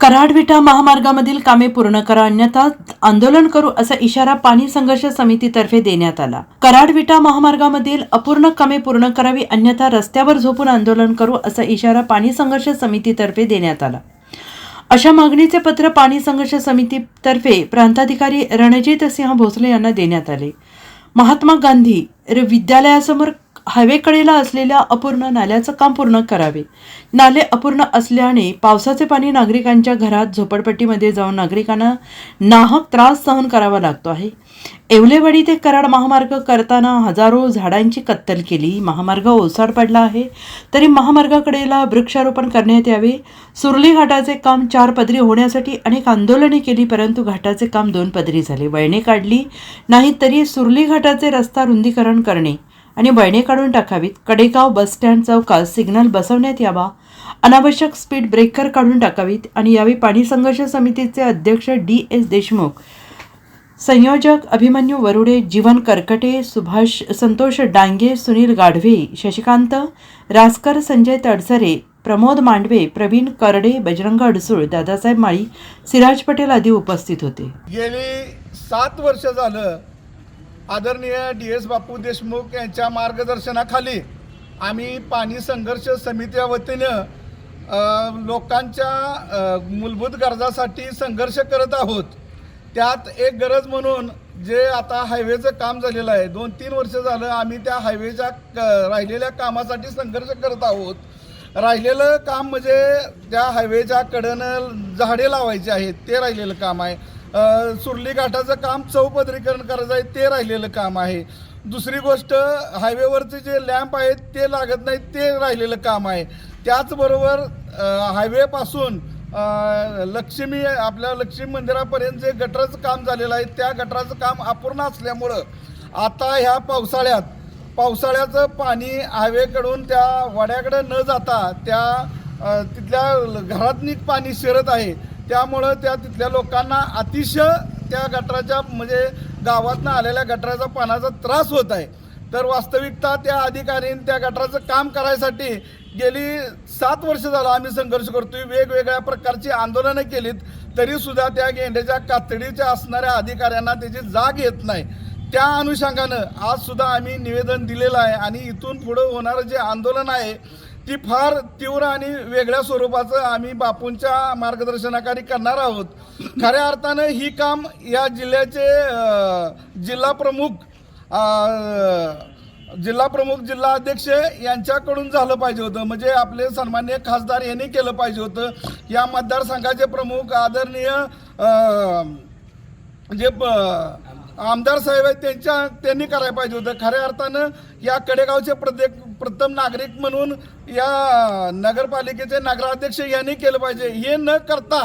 कराड विटा महामार्गामधील कामे पूर्ण करा अन्यथा आंदोलन करू असा इशारा पाणी संघर्ष समितीतर्फे देण्यात आला. कराड विटा महामार्गामधील अपूर्ण कामे पूर्ण करावी अन्यथा रस्त्यावर झोपून आंदोलन करू असा इशारा पाणी संघर्ष समितीतर्फे देण्यात आला. अशा मागणीचे पत्र पाणी संघर्ष समितीतर्फे प्रांताधिकारी रणजित सिंह भोसले यांना देण्यात आले. महात्मा गांधी र- विद्यालयासमोर हायवेकडेला असलेल्या अपूर्ण नाल्याचं काम पूर्ण करावे. नाले अपूर्ण असल्याने पावसाचे पाणी नागरिकांच्या घरात झोपडपट्टीमध्ये जाऊन नागरिकांना नाहक त्रास सहन करावा लागतो आहे. येवलेवाडी ते कराड महामार्ग करताना हजारो झाडांची कत्तल केली. महामार्ग ओसाड पडला आहे. तरी महामार्गाकडेला वृक्षारोपण करण्यात यावे. सुरली घाटाचे काम चार पदरी होण्यासाठी अनेक आंदोलने केली परंतु घाटाचे काम दोन पदरी झाले. वळणे काढली. नाही तरी सुरली घाटाचे रस्ता रुंदीकरण करणे आणि वळणे काढून टाकावीत. कडेगाव बसस्टँड चौकात सिग्नल बसवण्यात यावा. अनावश्यक स्पीड ब्रेकर काढून टाकावीत आणि यावेळी पाणी संघर्ष समितीचे अध्यक्ष डी एस देशमुख संयोजक अभिमन्यू वरुडे जीवन करकटे सुभाष संतोष डांगे सुनील गाढवे शशिकांत रासकर संजय तडसरे प्रमोद मांडवे प्रवीण करडे बजरंग अडसूळ दादासाहेब माळी सिराज पटेल आदी उपस्थित होते. गेली सात वर्ष झालं आदरणीय डी एस बापू देशमुख यांच्या मार्गदर्शनाखाली आम्ही पाणी संघर्ष समितीच्या वतीनं लोकांच्या मूलभूत गरजासाठी संघर्ष करत आहोत. त्यात एक गरज म्हणून जे आता हायवेचं काम झालेलं आहे दोन तीन वर्ष झालं आम्ही त्या हायवेच्या क- राहिलेल्या कामासाठी संघर्ष करत आहोत. राहिलेलं काम म्हणजे त्या हायवेच्या कडेनं झाडे लावायची आहेत ते राहिलेलं काम आहे. सुरली घाटाचं काम चौपदरीकरण करायचं आहे ते राहिलेलं काम आहे. दुसरी गोष्ट हायवेवरचे जे लॅम्प आहेत ते लागत नाहीत ते राहिलेलं काम आहे. त्याचबरोबर हायवेपासून लक्ष्मी आपल्या लक्ष्मी मंदिरापर्यंत जे गटराचं काम झालेलं आहे त्या गटराचं काम अपूर्ण असल्यामुळं आता ह्या पावसाळ्यात पावसाळ्याचं पाणी हायवेकडून त्या वड्याकडे न जाता त्या तिथल्या घरातनी पाणी शिरत आहे. त्यामुळं त्या तिथल्या लोकांना अतिशय त्या गटराच्या म्हणजे गावातनं आलेल्या गटराचा पाण्याचा त्रास होत आहे. तर वास्तविकता त्या अधिकाऱ्यांनी त्या गटराचं काम करायसाठी गेली सात वर्ष झालं आम्ही संघर्ष करतोय. वेगवेगळ्या प्रकारची आंदोलनं केलीत. तरीसुद्धा त्या गेंड्याच्या कातडीच्या असणाऱ्या अधिकाऱ्यांना त्याची जाग येत नाही. त्या अनुषंगानं आज सुद्धा आम्ही निवेदन दिलेलं आहे आणि इथून पुढं होणारं जे आंदोलन आहे ती फार तीव्र आणि वेगळ्या स्वरूपाचं आम्ही बापूंच्या मार्गदर्शनाखाली करणार आहोत. खऱ्या अर्थानं ही काम या जिल्ह्याचे जिल्हा प्रमुख जिल्हा प्रमुख जिल्हा अध्यक्ष यांच्याकडून झालं पाहिजे होतं. म्हणजे आपले सन्मान्य खासदार यांनी केलं पाहिजे होतं. या मतदारसंघाचे प्रमुख आदरणीय जे आमदार साहेब आहेत त्यांच्या त्यांनी करायला पाहिजे होतं. खऱ्या अर्थानं या कडेगावचे प्रत्येक प्रथम नागरिक म्हणून या नगरपालिकेचे नगराध्यक्ष यांनी केलं पाहिजे. हे न करता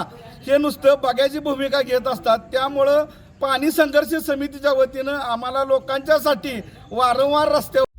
हे नुसतं बघायची भूमिका घेत असतात. त्यामुळं पाणी संघर्ष समितीच्या वतीनं आम्हाला लोकांच्यासाठी वारंवार रस्त्यावर